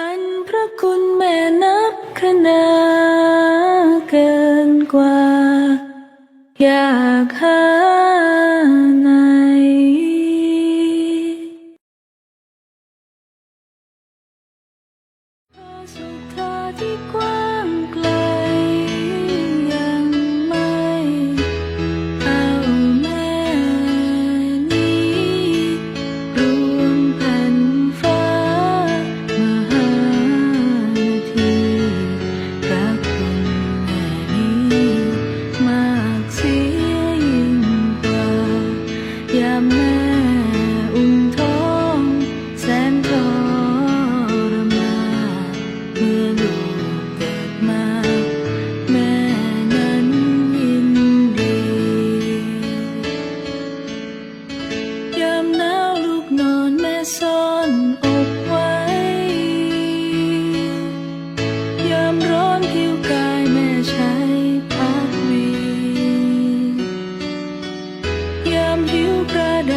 อันพระคุณแม่นับคณาเกินกว่า อยากหา ซ่อนอกไว้ ยามร้อนผิวกายแม่ใช้พักวี ยามหิวกระได